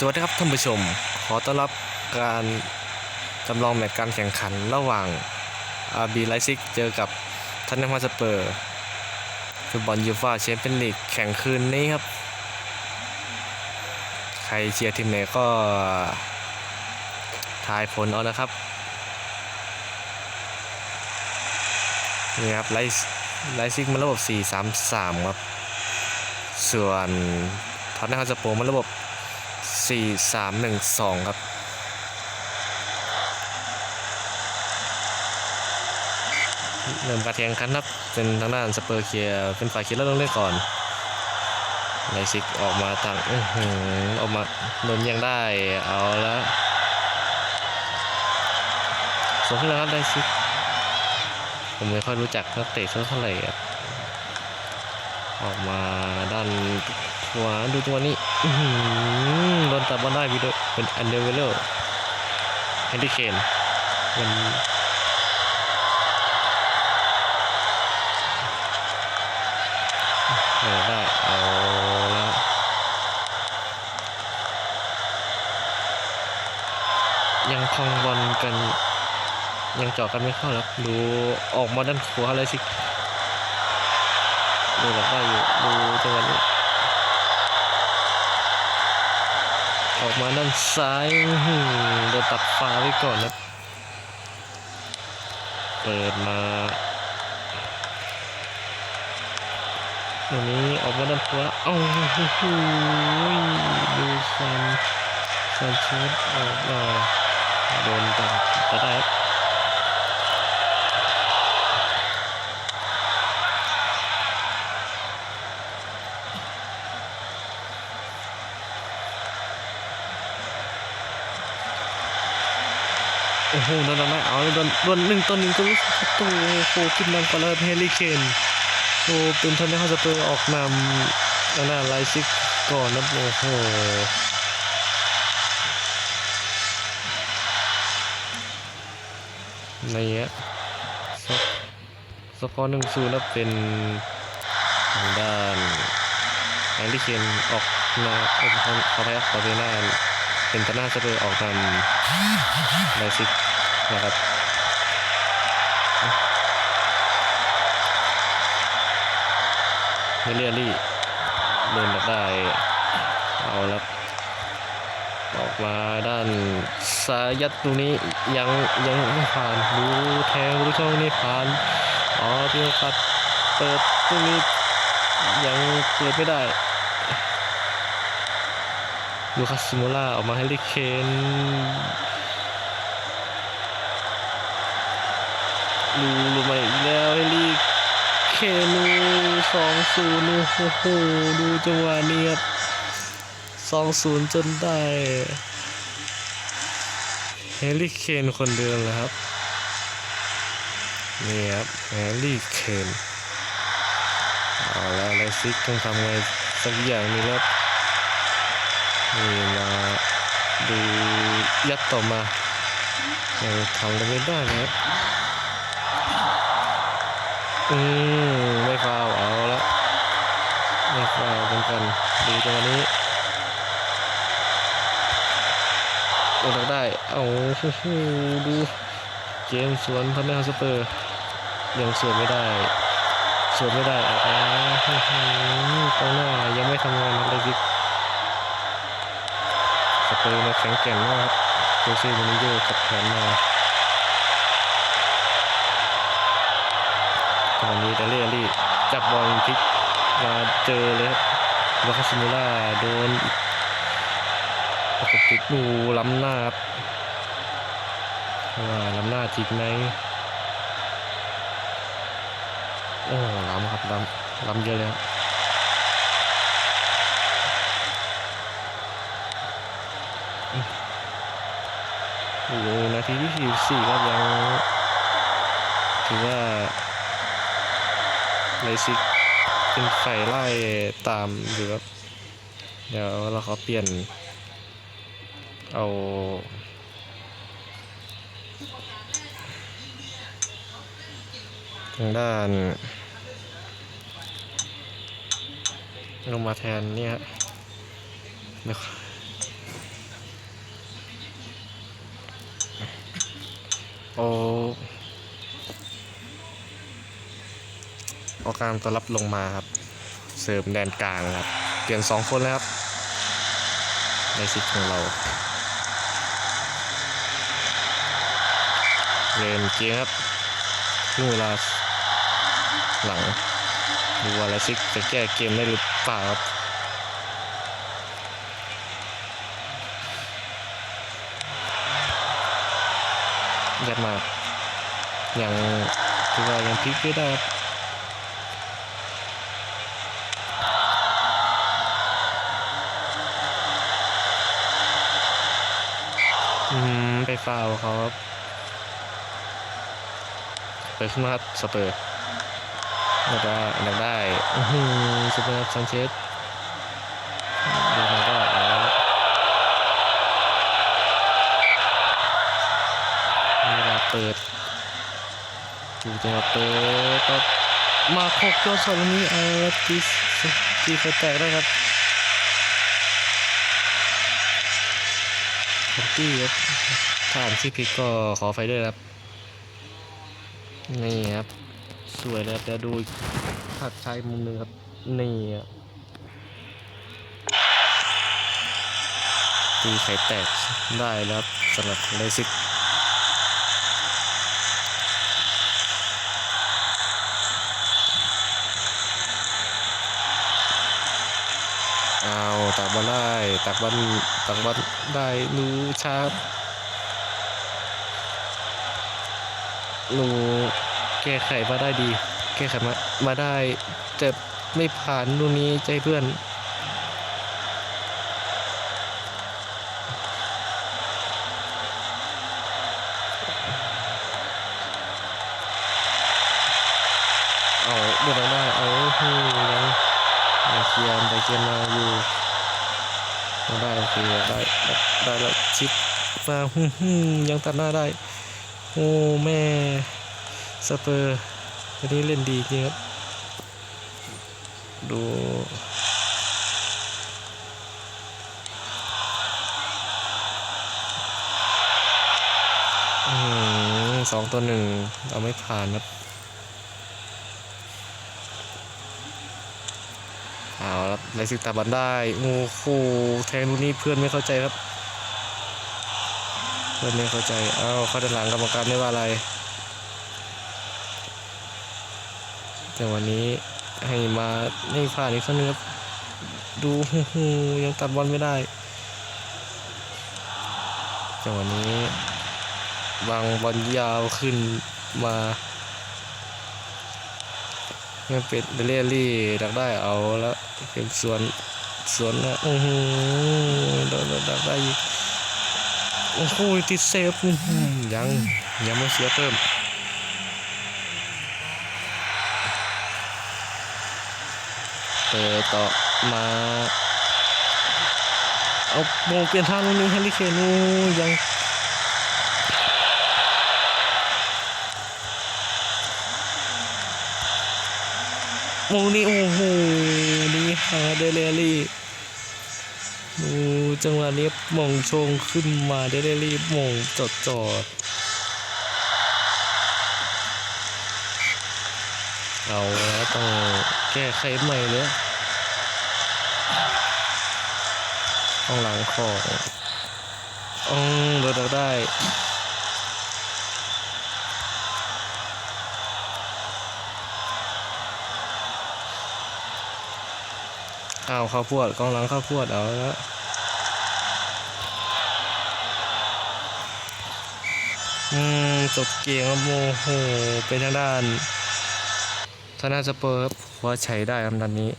สวัสดีครับท่านผู้ชม ขอต้อนรับการจำลองแมตช์การแข่งขันระหว่างอาร์บีไลซิกเจอกับทันเนมฮอสเปอร์ฟุตบอลยูฟ่าแชมเปี้ยนลีกแข่งคืนนี้ครับ ใครเชียร์ทีมไหนก็ทายผลเอานะครับ นี่ครับไลซ์ไลซิกมันระบบ 4-3-3 ครับ ส่วนท็อตแนมฮอสเปอร์มันระบบ 4-3-1-2ครับเริ่มการแข่งขันครับเป็นทางด้านสเปอร์เคียเป็นฝ่ายคิดแล้วลงเล่นก่อนไลซิกออกมาต่างอออกมาโดนยังได้เอาละส่งขึ้นแล้วครับไลซิกผมไม่ค่อยรู้จักนักเตะเท่าไหร่ครับออกมาด้านขวาดูตัวนี้ โดนตัดบอลได้วิดโอเป็นอันเดอร์เวลเลอร์เฮนรี่เคนเป็นเออได้เอาละยังคองบอลกัน ยังเจาะกันไม่เข้าแล้วดูออกมาด้านขวาเลยสิดูแบบได้อยู่ดูจังหวะนี้ออก มาด้านซ้ายโดนตัดฟ้าไว้ก่อนนะเปิดมาตรงนี้ออกมาด้านขวาเอ้าโอ้โหดูซันซันเชสออกมาโดนตัดตัดได้ โอ้โหโดนทำไมเอาโดนโดนหนึ่งต่อหนึ่งก็รู้สึกประตูโอ้โหขึ้นนำก่อนแล้วเฮลิเคนโอ้เป็นทันได้เขาจะเปิดออกนำแล้วน่าไลซิกก่อนนะโอ้โหในเงี้ยสกสกอร์หนึ่งศูนย์แล้วเป็นทางด้านเฮลิเคนออกมาเอ้ยขอขอไปครับขอไปหน้า เป็นทันาจะเปิดออกนำไลซิกนะครับเฮเลียรี่เดินแบบได้ เอาแล้วออกมาด้านซ้ายยัดตรงนี้ยังยังไม่ผ่านดูแทงดูช่องนี้ผ่านอ๋อพี่โอคัดเปิดตรงนี้ยังเปิดไม่ได้ ลูคัสซิโมล่าออกมาให้ลิเคนลูลูมาอีกแล้วเฮลี่เคนสองศูนย์โอ้โหดูจังหวะนี้ครับสองศูนย์จนได้เฮลี่เคนคนเดิมเลยครับนี่ครับเฮลี่เคนเอาแล้วไลซิกต้องทำไงสักอย่างนี้แล้ว นี่มาดูยัดต่อมายังทำอะไรไม่ได้นะครับอืมไม่ฟาวเอาละไม่ฟาวเหมือนกันดูจังหวะนี้โดนได้เอาโอ้โหดูเกมสวนพันธุ์ฮาสเปอร์ยังสวนไม่ได้สวนไม่ได้ออกมาโอ้โหกองหน้ายังไม่ทำงานอะไร สิสเปอร์มาแข็งแกร่งมากครับโจเซ่มูรินโญ่กับแผนมาตอนนี้เดเลียรี่จับบอลพลิกมาเจอเลยครับวาคาซิมูล่าโดนประกบติดดูล้ำหน้าครับว่าล้ำหน้าจริงไหมโอ้ล้ำครับล้ำล้ำเยอะเลยครับ โอ้โหนาทีที่สี่ครับยังถือว่าไลซิกเป็นไฟไล่ตามอยู่ครับเดี๋ยวเราขอเปลี่ยน เอาทางด้านลงมาแทนเนี่ยเดี๋ยว โอ้ออกการตัวรับลงมาครับ เสริมแดนกลางครับ เปลี่ยนสองคนแล้วครับ ในซิกของเราเล่นเกมครับครึ่งเวลาหลังดูว่าลาซิกจะแก้เกมได้หรือเปล่าครับ ยัดมายังคือว่ายังพลิกไม่ได้ครับอืมไปฟาวเขาครับเปิดขึ้นมาครับสเปอร์อยากได้อยากได้อื้สเปอร์ซันเชส เปิดดูจังหวะเปิดก็มาโคกโยนสอนลูกนี้เออตีตีไฟแตกได้วครับผมตีครับถ้าอ่านชื่อผิดก็ขอไฟด้วยครับ นี่ครับ สวยเลยครับเดี๋ยวดูภาพช้าอีกมุมหนึ่งครับ นี่อะตีไข่แตกได้แล้วสำหรับเลซิกเอาตักบอลได้ ตักบอลตักบอลได้นูชาร์ปนูแก้ไขมาได้ดี แก้ไขมามาได้แต่ไม่ผ่านลูกนี้ใจเพื่อนเอาเดินได้เอาฮูยังยังเคลียร์ไปเคลียมาอยู่ ได้โอเคได้ได้แล้วชิปมาฮึ่มยังตัดหน้าได้ โอ้แม่สเปอร์วันนี้เล่นดีจริงครับ ดูสองตัวหนึ่งเราไม่ผ่านครับ เอาละไรสิกตาบันได้โอ้โหแทงลูกนี้เพื่อนไม่เข้าใจครับ เพื่อนไม่เข้าใจเอ้าเข้าด้านหลังกรรมการไม่ว่าอะไร แต่วันนี้ให้มาให้ผ่านอีกครั้งนึงครับดูยังตัดบอลไม่ได้แต่วันนี้วางบอลยาวขึ้นมา ยังเป็นเดเลียรี่ดักได้เอาแล้วเป็นสวนสวนนะโอ้โหโดนดักได้อีกโอ้โหติดเซฟอื้อยังยังไม่เสียเพิ่มเปิดต่อมาเอาโมงเปลี่ยนทางตรงนี้แฮร์รี่เคนโอ้ยัง มงนี้โอ้โหนี่ฮาเดเลรี่โอ้จังหวะนี้มองชงขึ้นมาเดเลรี่มองจอดจอดเอาแล้วต้องแก้ไขใหม่เลยข้างหลังขออืมโดนดักได้ เอาข้าวพวดกองหลังข้าวพวดเอาแล้วอืมจบเกมครับโมโหเป็นทางด้านธนาสเปอร์ครับว่าใช้ได้ครับนันนี้